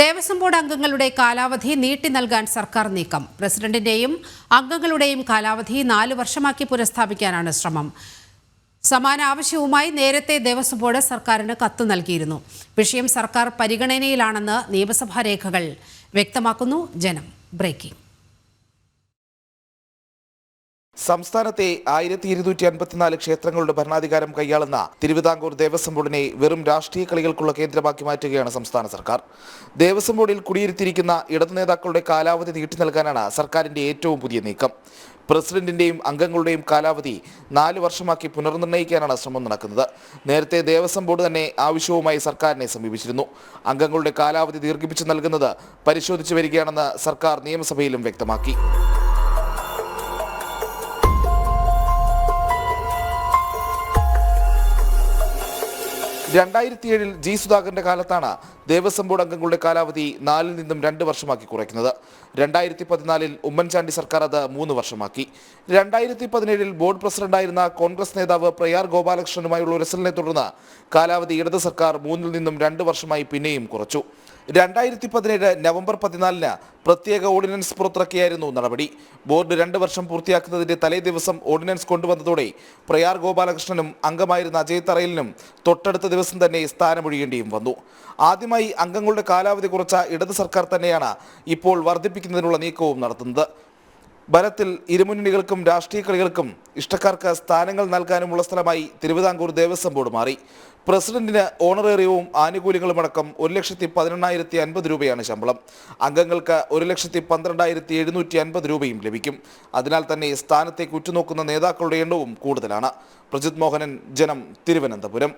Devaswom board അംഗങ്ങളുടെ കാലാവധി നീട്ടി നൽകാൻ സർക്കാർ നീക്കം. പ്രസിഡന്റിന്റെയും അംഗങ്ങളുടെയും കാലാവധി നാല് വർഷമാക്കി പുനഃസ്ഥാപിക്കാനാണ് ശ്രമം. സമാന ആവശ്യവുമായി നേരത്തെ ദേവസ്വം ബോർഡ് സർക്കാരിന് കത്ത് നൽകിയിരുന്നു. വിഷയം സർക്കാർ പരിഗണനയിലാണെന്ന് നിയമസഭാ രേഖകൾ വ്യക്തമാക്കുന്നു. ജനം ബ്രേക്കിംഗ്. സംസ്ഥാനത്തെ ആയിരത്തി ഇരുന്നൂറ്റി അൻപത്തിനാല് ക്ഷേത്രങ്ങളുടെ ഭരണാധികാരം കൈയാളുന്ന തിരുവിതാംകൂർ ദേവസ്വം ബോർഡിനെ വെറും രാഷ്ട്രീയ കളികൾക്കുള്ള കേന്ദ്രമാക്കി മാറ്റുകയാണ് സംസ്ഥാന സർക്കാർ. ദേവസ്വം ബോർഡിൽ കുടിയിരുത്തിയിരിക്കുന്ന ഇടതു നേതാക്കളുടെ കാലാവധി നീട്ടി നൽകാനാണ് സർക്കാരിന്റെ ഏറ്റവും പുതിയ നീക്കം. പ്രസിഡന്റിന്റെയും അംഗങ്ങളുടെയും കാലാവധി നാല് വർഷമാക്കി പുനർനിർണയിക്കാനാണ് ശ്രമം നടക്കുന്നത്. നേരത്തെ ദേവസ്വം ബോർഡ് തന്നെ ആവശ്യവുമായി സർക്കാരിനെ സമീപിച്ചിരുന്നു. അംഗങ്ങളുടെ കാലാവധി ദീർഘിപ്പിച്ചു നൽകുന്നത് പരിശോധിച്ചു വരികയാണെന്ന് സർക്കാർ നിയമസഭയിലും വ്യക്തമാക്കി. രണ്ടായിരത്തി ഏഴിൽ ജി സുധാകരന്റെ കാലത്താണ് ദേവസ്വം ബോർഡ് അംഗങ്ങളുടെ കാലാവധി നാലിൽ നിന്നും രണ്ട് വർഷമാക്കി കുറയ്ക്കുന്നത്. രണ്ടായിരത്തി പതിനാലിൽ ഉമ്മൻചാണ്ടി സർക്കാർ അത് മൂന്ന് വർഷമാക്കി. രണ്ടായിരത്തി പതിനേഴിൽ ബോർഡ് പ്രസിഡന്റായിരുന്ന കോൺഗ്രസ് നേതാവ് പ്രയാർ ഗോപാലകൃഷ്ണനുമായുള്ള ഉരസലിനെ തുടർന്ന് കാലാവധി ഇടത് സർക്കാർ മൂന്നിൽ നിന്നും രണ്ട് വർഷമായി പിന്നെയും കുറച്ചു. രണ്ടായിരത്തി പതിനേഴ് നവംബർ പതിനാലിന് പ്രത്യേക ഓർഡിനൻസ് പുറത്തിറക്കിയായിരുന്നു നടപടി. ബോർഡ് രണ്ട് വർഷം പൂർത്തിയാക്കുന്നതിന്റെ തലേ ദിവസം ഓർഡിനൻസ് കൊണ്ടുവന്നതോടെ പ്രയാർ ഗോപാലകൃഷ്ണനും അംഗമായിരുന്ന അജയ് തറയിലിനും തൊട്ടടുത്ത ദിവസം തന്നെ സ്ഥാനമൊഴിയേണ്ടിയും വന്നു. ആദ്യമായി അംഗങ്ങളുടെ കാലാവധി കുറച്ച ഇടത് സർക്കാർ തന്നെയാണ് ഇപ്പോൾ വർദ്ധിപ്പിക്കുന്നതിനുള്ള നീക്കവും നടത്തുന്നത്. ബലത്തിൽ ഇരുമുന്നണികൾക്കും രാഷ്ട്രീയ കളികൾക്കും ഇഷ്ടക്കാർക്ക് സ്ഥാനങ്ങൾ നൽകാനുമുള്ള സ്ഥലമായി തിരുവിതാംകൂർ ദേവസ്വം ബോർഡ് മാറി. പ്രസിഡന്റിന് ഓണറേറിയവും ആനുകൂല്യങ്ങളും അടക്കം ഒരു ലക്ഷത്തി പതിനെണ്ണായിരത്തി അൻപത് രൂപയാണ് ശമ്പളം. അംഗങ്ങൾക്ക് ഒരു ലക്ഷത്തി പന്ത്രണ്ടായിരത്തി എഴുന്നൂറ്റി അൻപത് രൂപയും ലഭിക്കും. അതിനാൽ തന്നെ സ്ഥാനത്തേക്ക് ഉറ്റുനോക്കുന്ന നേതാക്കളുടെ എണ്ണവും കൂടുതലാണ്. പ്രജിത് മോഹനൻ ജനം തിരുവനന്തപുരം.